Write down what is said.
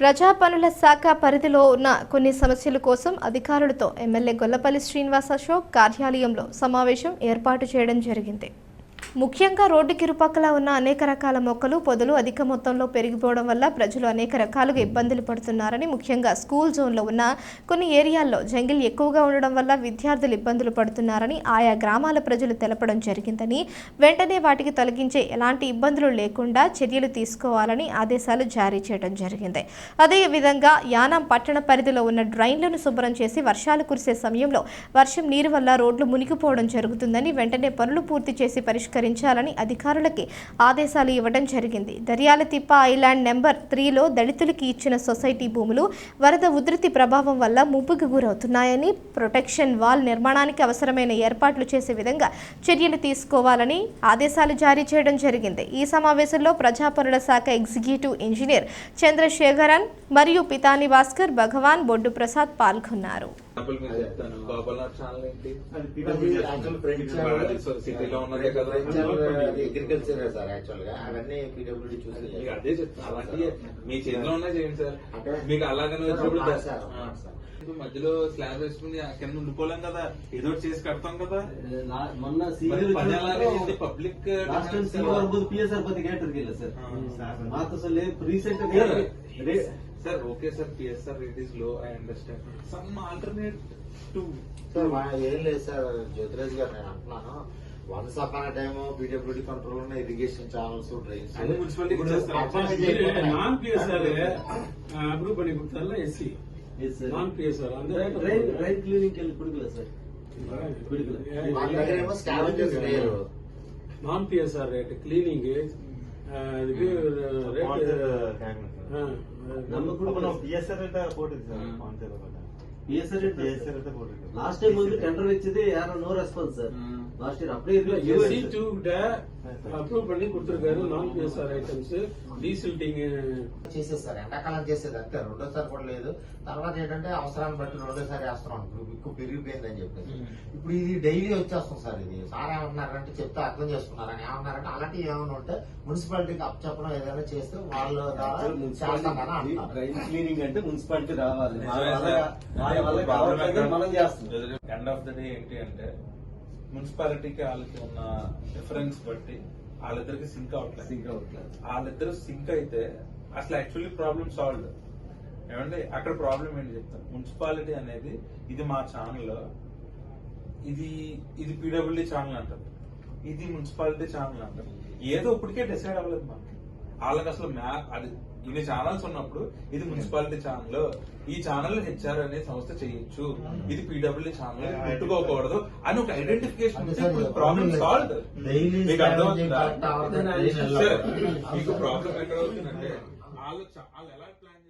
ప్రజా పనుల శాఖ పరిధిలో ఉన్న కొన్ని సమస్యల కోసం అధికారులతో ఎమ్మెల్యే గొల్లపల్లి శ్రీనివాస్ అశోక్ కార్యాలయంలో సమావేశం ఏర్పాటు చేయడం జరిగింది. ముఖ్యంగా రోడ్డు కిరుపక్కల ఉన్న అనేక రకాల మొక్కలు పొదలు అధిక మొత్తంలో పెరిగిపోవడం వల్ల ప్రజలు అనేక రకాలుగా ఇబ్బందులు పడుతున్నారని ముఖ్యంగా స్కూల్ జోన్లో ఉన్న కొన్ని ఏరియాల్లో జంగిల్ ఎక్కువగా ఉండడం వల్ల విద్యార్థులు ఇబ్బందులు పడుతున్నారని ఆయా గ్రామాల ప్రజలు తెలపడం జరిగిందని వెంటనే వాటికి తొలగించే ఎలాంటి ఇబ్బందులు లేకుండా చర్యలు తీసుకోవాలని ఆదేశాలు జారీ చేయడం జరిగింది. అదేవిధంగా యానాం పట్టణ పరిధిలో ఉన్న డ్రైన్లను శుభ్రం చేసి వర్షాలు కురిసే సమయంలో వర్షం నీరు వల్ల రోడ్లు మునిగిపోవడం జరుగుతుందని వెంటనే పనులు పూర్తి చేసి పరిష్కరించాలని అధికారులకి ఆదేశాలు ఇవ్వడం జరిగింది. దర్యాల తిప్ప ఐలాండ్ నెంబర్ త్రీలో దళితులకి ఇచ్చిన సొసైటీ భూములు వరద ఉధృతి ప్రభావం వల్ల ముప్పుకు గురవుతున్నాయని ప్రొటెక్షన్ వాల్ నిర్మాణానికి అవసరమైన ఏర్పాట్లు చేసే విధంగా చర్యలు తీసుకోవాలని ఆదేశాలు జారీ చేయడం జరిగింది. ఈ సమావేశంలో ప్రజాపనుల శాఖ ఎగ్జిక్యూటివ్ ఇంజనీర్ చంద్రశేఖరన్ మరియు పితాని భాస్కర్ భగవాన్ బొడ్డు ప్రసాద్ పాల్గొన్నారు. అగ్రికల్చర్ సార్ యాక్చువల్ చూసి అదే మీ చేతిలో చేయండి సార్. మీకు అలాగనే మధ్యలో స్లాబ్ వేసుకుని కింద ఉండిపోలేం కదా. ఏదో చేసి కడతాం కదా. మొన్న పబ్లిక్ లాస్ట్ పది కేటర్ గెల సార్? మాతో recent sir okay sir PSR rate ఇస్లో I understand some alternate to sir ఏం లేదు సార్ జ్యోతిరాజ్ గారు నేను అంటున్నాను. Once upon time PWD control ఉన్న irrigation channels drains non PSR approve பண்ணி கொடுத்தால నాన్ పిఎస్ఆర్ அந்த క్లీనింగ్ కుడుకుల సార్ కుడుకుల నాన్ పిఎస్ఆర్ రేట్ క్లీనింగ్ இதுக்கு லாஸ்ட் டைம் வந்து டெண்டர் வச்சது யாரும் நோ ரெஸ்பான்ஸ் சார் ఎండాకాలం చేసేది అంతే రెండోసారి కూడా లేదు. తర్వాత ఏంటంటే అవసరాన్ని బట్టి రెండోసారి వేస్తున్నాం. ఎక్కువ పెరిగిపోయిందని చెప్పేసి. ఇప్పుడు ఇది డైలీ వచ్చేస్తుంది సార్ ఇది. సార్ ఏమన్నారంటే చెప్తే అర్థం చేసుకున్నారు అని ఏమన్నారంటే అలాంటివి ఏమైనా ఉంటే మున్సిపాలిటీకి అప్ చెప్పడం ఏదైనా చేస్తే వాళ్ళు క్లీనింగ్ అంటే మున్సిపాలిటీ రావాలి. ఎండ్ ఆఫ్ డే ఏంటి అంటే మున్సిపాలిటీకి వాళ్ళకి ఉన్న డిఫరెన్స్ బట్టి వాళ్ళిద్దరికి సింక్ అవట్లేదు సింక్ అవ్వట్లేదు వాళ్ళిద్దరు సింక్ అయితే అసలు యాక్చువల్లీ ప్రాబ్లమ్ సాల్వ్ ఏమంటే అక్కడ ప్రాబ్లం ఏంటి చెప్తాను. మున్సిపాలిటీ అనేది ఇది మా ఛానల్ ఇది ఇది పీడబ్ల్యూడీ ఛానల్ అంటారు. ఇది మున్సిపాలిటీ ఛానల్ అంటారు. ఏదో ఇప్పటికే డిసైడ్ అవ్వలేదు మనకి. వాళ్ళకి అసలు మ్యాప్ అది ఇన్ని ఛానల్స్ ఉన్నప్పుడు ఇది మున్సిపాలిటీ ఛానల్ ఈ ఛానల్ హెచ్ఆర్ అనే సంస్థ చేయొచ్చు. ఇది పీడబ్ల్యూడీ ఛానల్ ముట్టుకోకూడదు అని ఒక ఐడెంటిఫికేషన్ ప్రాబ్లమ్ సాల్వ్ మీకు అర్థమవుతుందా? ప్రాబ్లం ఎక్కడ అవుతుందంటే వాళ్ళు వాళ్ళు ఎలా ప్లాన్